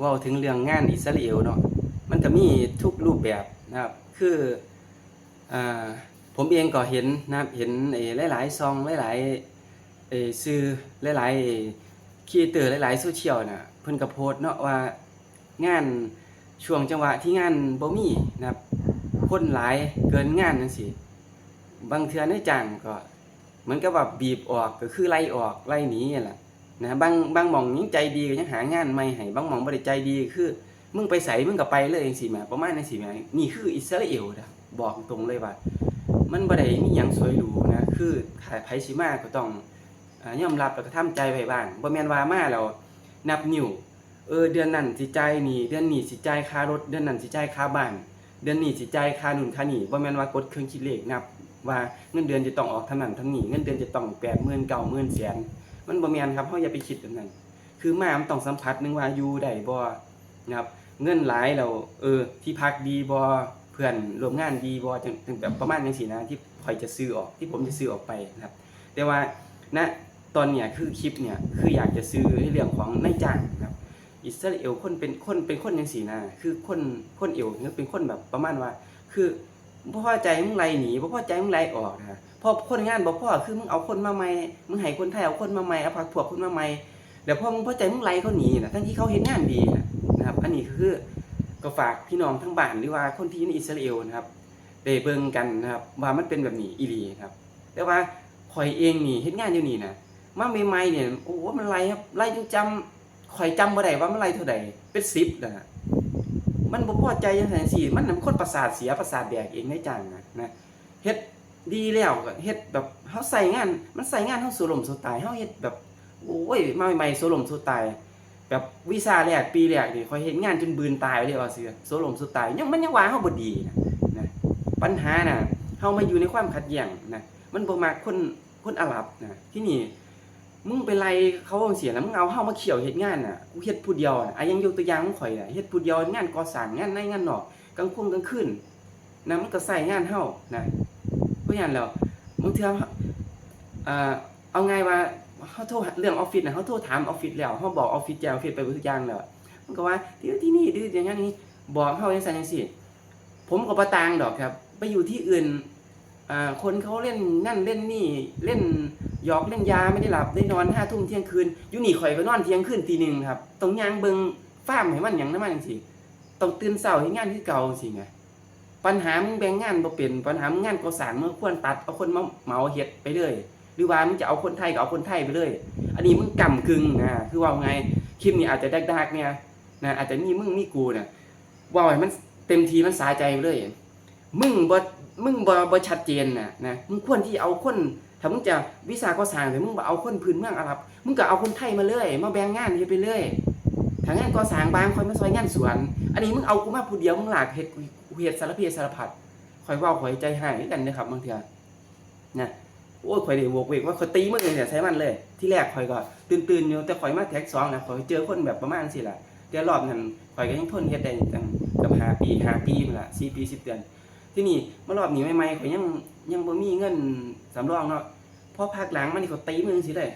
ว่าถึงเรื่องงานอิสราเอลเนาะมันก็มีทุกรูปแบบนะครับ คืออ่าผมเองก็เห็นนะครับเห็นหลายๆซองหลายๆไอ้ซื้อหลายๆคีเอเตอร์หลายๆโซเชียลน่ะเพิ่นก็โพสเนาะว่างานช่วงจังหวะที่งานบ่มีนะครับคนหลายเกินงานจังซี่บางเทื่อในจ้างก็เหมือนกับว่าบีบออกก็คือไล่ออกไล่หนีนั่นแหละ นะบางบางมองยังใจดีก็ยังหางานใหม่ให้บางมองบ่ได้ใจดีคือ มึงไปใส่มึงก็ไปเลยจังซี่แหมประมาณนั้นสิแหมนี่คืออิสราเอลนะบอกตรงเลยว่า มันบ่ได้มีหยังสวยหรูนะคือถ้าไผสิมาก็ต้องอยอมรับแล้วก็ทำใจไว้บ้างบ่แม่นว่ามาแล้วนับนิ้วเออเดือนนั้นสิจ่ายนี่ เดือนนี้สิจ่ายค่ารถ เดือนนั้นสิจ่ายค่าบ้าน เดือนนี้สิจ่ายค่านู่นค่านี่บ่แม่นว่ากดเครื่องคิดเลขนับ ว่าเงินเดือนจะต้องออกเท่านั้นเท่านี้เงินเดือนจะต้อง80,000 90,000แสน มันบ่แม่นครับเฮาอย่าไปคิดแบบนั้น คือมามันต้องสัมผัสนึงว่าอยู่ได้บ่นะครับ เงินหลายแล้วเออ ที่พักดีบ่เพื่อนร่วมงานดีบ่จังจังแบบประมาณจังซี่นะที่ข่อยจะซื้อออกที่ผมจะซื้อออกไปนะครับ แต่ว่าณตอนเนี้ยคือคลิปเนี่ยคืออยากจะซื้อในเรื่องของนายจ้างนะครับ อิสราเอลคนเป็นคนเป็นคนจังซี่นะคือคนคนเอวเนี่ยเป็นคนแบบประมาณว่า คือบ่พอใจมึงไล่หนีบ่พอใจมึงไล่ออกนะ พอคนงานบ่พอคือมึงเอาคนมาใหม่มึงให้คนไทยเอาคนมาใหม่เอาพรรคพวกคนมาใหม่เดี๋ยวพ่อมึงพอใจมึงไล่เขาหนีนะทั้งที่เขาเห็นงานดีนะนะครับ อันนี้คือก็ฝากพี่น้องทั้งบ้านหรือว่าคนที่ในอิสราเอลนะครับได้เบิ่งกันนะครับว่ามันเป็นแบบนี้อีหลีครับ แต่ว่าข่อยเองนี่เฮ็ดงานอยู่นี่นะมาใหม่ๆเนี่ยโอ้โหมันไล่ครับไล่จนจำข่อยจำบ่ได้ว่ามันไล่เท่าใดเป็น10นะมันบ่พอใจจังซั่สิมันน่ะมันคนประสาทเสียประสาทแดกเองในจังนะนะเฮ็ด ดีแล้วก็เฮ็ดแบบเฮาใส่งาน มันใส่งานเฮาสู่ลมสู่ตายเฮาเฮ็ดแบบโอ้ยมาใหม่ๆสู่ลมสู่ตายแบบวีซ่าแรกปีแรกนี่ข่อยเฮ็ดงานจนบืนตายเลยว่าซื่อสู่ลมสู่ตายยังมันยังว่าเฮาบ่ดีนะนะปัญหาน่ะเฮามาอยู่ในความขัดแย้งนะมันบ่มักคนคนอาหรับนะที่นี่มึงไปไล่เขาจังซี่นะมึงเอาเฮามาเขี่ยวเฮ็ดงานน่ะกูเฮ็ดผู้เดียวน่ะอะยังยกตัวอย่างของข่อยน่ะเฮ็ดผู้เดียวงานก่อสร้างงานในงานนอกกลางค่ำกลางคืนนะมันก็ใส่งานเฮานะ ราะฉะนั้นแล้วบางเทื่ออ่าเอาไงว่าเขาโทรเรื่องออฟฟิศนะเขาโทรถามออฟฟิศแล้วเขาบอกออฟฟิศแจ้งออฟฟิศไปทุกอย่างแล้วมันก็ว่าที่ที่นี่ดื้ออย่างนี้บอกเขาอย่างไงอย่างสิผมก็ประตางดอกครับ ไปอยู่ที่อื่นคนเขาเล่นนั่นเล่นนี่เล่นหยอกเล่นยาไม่ได้หลับได้นอนห้าทุ่มเที่ยงคืนอยู่นี่ข่อยก็นอนเที่ยงคืนตีหนึ่งครับต้องยางเบิงฟ้ามให้มันอย่างนั้นมันจังสิต้องตื่นเช้าให้งานที่เก่าสิไง ปัญหามึงแบ่งงานบ่เป็นปัญหามึงงานก่อสร้างมึงควรตัดเอาคนมาเหมาเฮ็ดไปเลย หรือว่ามึงจะเอาคนไทยก็เอาคนไทยไปเลย อันนี้มึงกำกึ่งนะคือว่าไงคลิปนี้อาจจะดักๆเนี่ยนะอาจจะมีมึงมีกูเนี่ยว่าให้มันเต็มทีมันสาใจไปเลย มึงบ่มึงบ่บ่ชัดเจนนะนะมึงควรที่เอาคนถ้ามึงจะวิสาก่อสร้างแต่มึงบ่เอาคนพื้นเมืองอาหรับมึงก็เอาคนไทยมาเลยมาแบ่งงานเฮ็ดไปเลยถ้างานก่อสร้างบางคนมาซอยงานสวน อันนี้มึงเอากูมาผู้เดียวมึงหลากเฮ็ด กูเฮ็ดสารเพัดสารพัดข่อยว้าข่อยใจหายกันนะครับบางเทื่อนะโอ้ยข่อยได้โวกเวกว่าข่อยตีมึงเนี่ยใช้มันเลย ที่แรกข่อยก็ตื่นๆอยู่แต่ข่อยมาแท็กสองนะข่อยเจอคนแบบประมาณสิล่ะแต่รอบนั้นข่อยก็ยังทนเฮ็ดได้ตั้งกับ5ปี5ปีพุ่นล่ะ4ปี10เดือน ที่นี่เมารอบนี้ใหม่ๆข่อยยังยังบ่มีเงินสำรองเนาะพอพักหลังมันนี่เขาตีมึงสิได้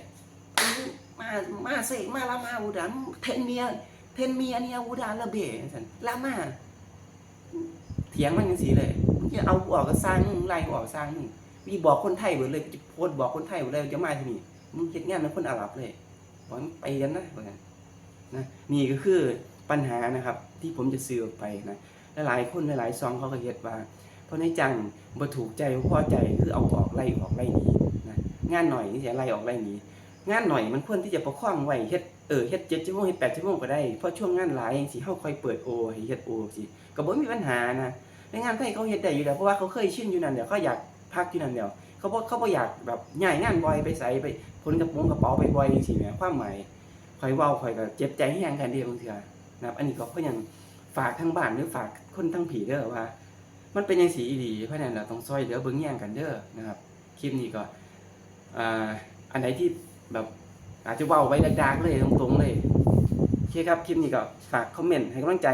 มามาเสกมาละมาอุดันเทนเมียเพนเมีอันนี้อาวุธอาระเบะสันลามา เถียงมันจังสีเลยมึงจะเอากูออกก็สร้างมึงไล่กูออกสร้างมึงพี่บอกคนไทยเบิดเลยจะโพสบอกคนไทยเบิดเลยจะมาที่นี่มึงเฮ็ดงานเป็นคนอาหรับเลยบอกไปกันนะบอกกันนะนี่ก็คือปัญหานะครับ ที่ผมจะสื่อออกไปนะหลายคนหลายซองเขาก็เฮ็ดว่าเพราะในจังบ่ถูกใจบ่พอใจคือเอาออกไล่ออกไล่หนีนะงานหน่อยนี่สิไล่ออกไล่หนีงานหน่อยมันควรที่จะประคองไว้เฮ็ดเออเฮ็ดเจ็ดชั่วโมงเฮ็ดแปดชั่วโมงก็ได้เพราะช่วงงานหลายจังซี่เฮาค่อยเปิดโอให้เฮ็ดโอสิ ก็บ่มีปัญหานะในงานไทยเขาเฮ็ดได้อยู่แล้วเพราะว่าเขาเคยชินอยู่นั่นเดี๋ยวเขาอยากพักอยู่นั่นเดียวเขาบ่เขาบ่อยากแบบย้ายงานบ่อยไปใส่ไปผลกระโปรงกระเป๋าไปบ่อยจังซี่แหมความหมายข่อยเว้าข่อยก็เจ็บใจแฮงกันเด้บางเทื่อนะครับอันนี้ก็เพิ่นยังฝากทางบ้านหรือฝากคนทั้งผีเด้อว่า มันเป็นจังซี่อีหลีเพราะนั้นเราต้องซอยเหลือเบิ่งแย่งกันเด้อนะครับคลิปนี้ก็อ่าอันไหนที่แบบอาจจะเว้าไว้ดักๆเลยตรงๆเลยโอเคครับคลิปนี้ก็ฝากคอมเมนต์ให้กำลังใจ